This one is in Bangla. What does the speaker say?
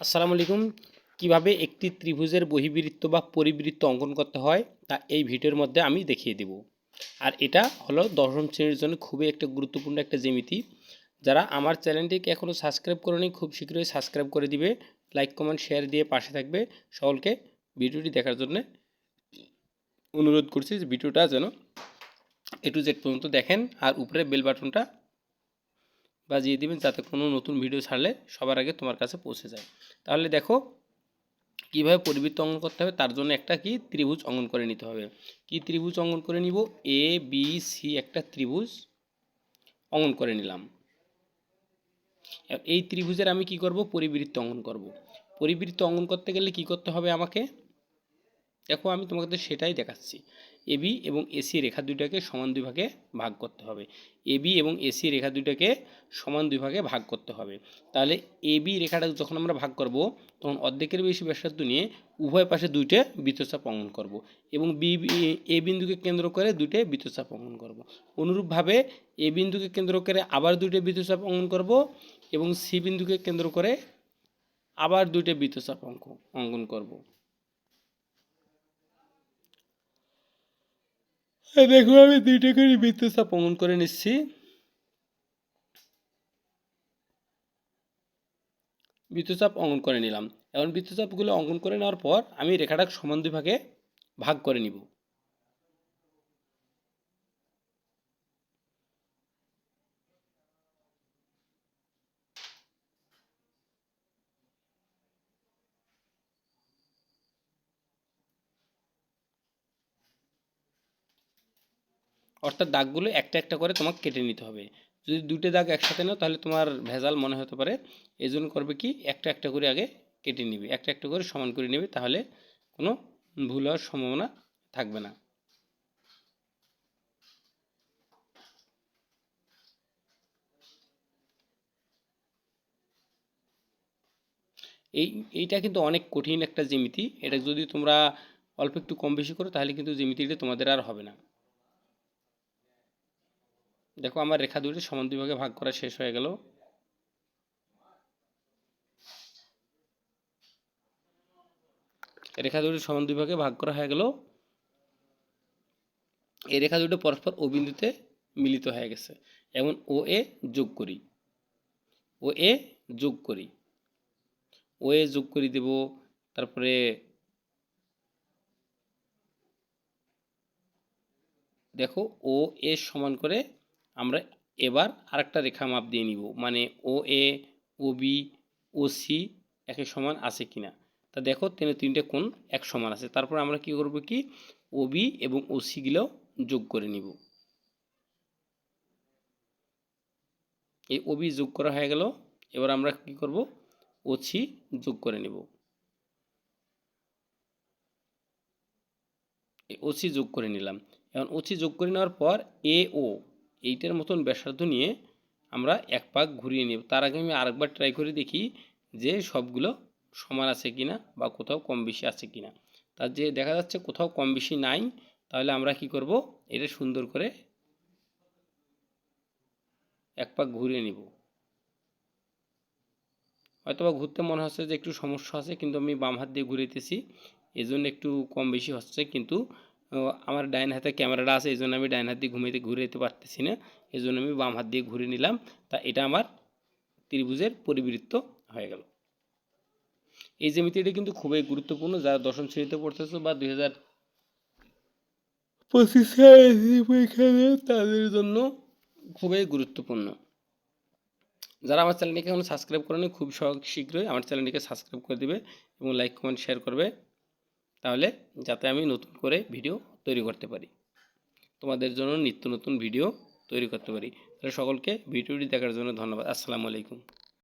আসসালামু আলাইকুম। কীভাবে একটি ত্রিভুজের বহিবৃত্ত বা পরিবৃত্ত অঙ্কন করতে হয় তা এই ভিডিওর মধ্যে আমি দেখিয়ে দেব। আর এটা হলো দশম শ্রেণির জন্য খুবই একটা গুরুত্বপূর্ণ একটা জ্যামিতি। যারা আমার চ্যানেলটিকে এখনও সাবস্ক্রাইব করেনি, খুব শীঘ্রই সাবস্ক্রাইব করে দিবে। লাইক, কমেন্ট, শেয়ার দিয়ে পাশে থাকবে। সকলকে ভিডিওটি দেখার জন্য অনুরোধ করছি যে ভিডিওটা যেন এ টু জেড পর্যন্ত দেখেন আর উপরে বেল বাটনটা বাজিয়ে দিবেন যাতে কোনো নতুন ভিডিও ছাড়লে সবার আগে তোমার কাছে পৌঁছে যায়। তাহলে দেখো কীভাবে পরিবৃত্ত অঙ্কন করতে হবে, তার জন্য একটা কি? ত্রিভুজ অঙ্কন করে নিতে হবে। কি ত্রিভুজ অঙ্কন করে নিব? এ বি সি একটা ত্রিভুজ অঙ্কন করে নিলাম। এই ত্রিভুজের আমি কি করব? পরিবৃত্ত অঙ্কন করব। পরিবৃত্ত অঙ্কন করতে গেলে কি করতে হবে আমাকে? দেখো, আমি তোমাকে সেটাই দেখাচ্ছি। এবি এবং এসি রেখা দুইটাকে সমান দুই ভাগে ভাগ করতে হবে। এবি এবং এসি রেখা দুইটাকে সমান দুই ভাগে ভাগ করতে হবে। তাহলে এবি রেখাটা যখন আমরা ভাগ করব, তখন অর্ধেকের বেশি ব্যাসার্ধ নিয়ে উভয় পাশে দুইটে বৃত্তচাপ অঙ্কন করব এবং বি এ বিন্দুকে কেন্দ্র করে দুইটে বৃত্তচাপ অঙ্কন করব। অনুরূপভাবে এ বিন্দুকে কেন্দ্র করে আবার দুইটে বৃত্তচাপ অঙ্কন করব এবং সি বিন্দুকে কেন্দ্র করে আবার দুইটে বৃত্তচাপ অঙ্ক, অঙ্কন করব। দেখো আমি দুইটা করে বৃত্তচাপ অঙ্কন করে নিচ্ছি। বৃত্তচাপ অঙ্কন করে নিলাম। এখন বৃত্তচাপগুলো অঙ্কন করে নেওয়ার পর আমি রেখাটা সমান দুই ভাগে ভাগ করে নিব। অর্থাৎ দাগগুলো একটা একটা করে তোমাকে কেটে নিতে হবে। যদি দুটো দাগ একসাথে নাও, তাহলে তোমার ভেজাল মনে হতে পারে। এই জন্য করবে কি, একটা একটা করে আগে কেটে নিবে, একটা একটা করে সমান করে নেবে, তাহলে কোনো ভুল হওয়ার সম্ভাবনা থাকবে না। এই, এইটা কিন্তু অনেক কঠিন একটা জ্যামিতি। এটা যদি তোমরা অল্প একটু কম বেশি করো, তাহলে কিন্তু জ্যামিতিটা তোমাদের আর হবে না। দেখো আমার রেখা দুটি সমান দুই ভাগে ভাগ করা শেষ হয়ে গেল। রেখা দুটি সমান দুই ভাগে ভাগ করা হয়ে গেল। এই রেখা দুটো পরস্পর ও বিন্দুতে মিলিত হয়ে গেছে। এমন ও এ যোগ করি। ও এ যোগ করি। ও এ যোগ করি দেব, তারপরে দেখো ও এ সমান করে আমরা এবার আরেকটা রেখা মাপ দিয়ে নিব। মানে ও এ ও বি ও সি একের সমান আছে কি না তা দেখো, তেনে তিনটে কোণ এক সমান আছে। তারপর আমরা কি করব কি? ও বি এবং ও সিগুলো যোগ করে নিব। এই ওবি যোগ করা হয়ে গেল। এবার আমরা কি করব? ও সি যোগ করে নেব। ওসি যোগ করে নিলাম। এখন ওসি যোগ করে নেওয়ার পর এ ও এইটার মতন ব্যাসার্ধ নিয়ে আমরা এক পাক ঘুরিয়ে নেব। তার আগে আমি আরেকবার ট্রাই করে দেখি যে সবগুলো সমান আছে কিনা বা কোথাও কম বেশি আছে কিনা। তার যে দেখা যাচ্ছে কোথাও কম বেশি নাই, তাহলে আমরা কি করব? এটা সুন্দর করে এক পাক ঘুরিয়ে নিব। হয়তো বা ঘুরতে মনে হচ্ছে যে একটু সমস্যা আছে, কিন্তু আমি বাম হাত দিয়ে ঘুরিতেছি এই জন্য একটু কম বেশি হচ্ছে, কিন্তু আমার ডাইন হাতে ক্যামেরাটা আছে এই জন্য আমি ডাইন হাত দিয়ে ঘুমিয়ে ঘুরে যেতে পারতেছি না। এই জন্য আমি বাম হাত দিয়ে ঘুরে নিলাম। তা এটা আমার ত্রিভুজের পরিবৃত্ত হয়ে গেল। এই জ্যামিতিটা কিন্তু খুবই গুরুত্বপূর্ণ। যারা দশম শ্রেণীতে পড়তেছে বা দুই হাজার পঁচিশ তাদের জন্য খুবই গুরুত্বপূর্ণ। যারা আমার চ্যানেলটিকে এখন সাবস্ক্রাইব করেনি, খুব শীঘ্রই আমার চ্যানেলটিকে সাবস্ক্রাইব করে দেবে এবং লাইক, কমেন্ট, শেয়ার করবে। তাহলে যাতে আমি নতুন করে ভিডিও তৈরি করতে পারি। তোমাদের জন্য নিত্য নতুন ভিডিও তৈরি করতে পারি। তাহলে সকলকে ভিডিওটি দেখার জন্য ধন্যবাদ। আসসালামু আলাইকুম।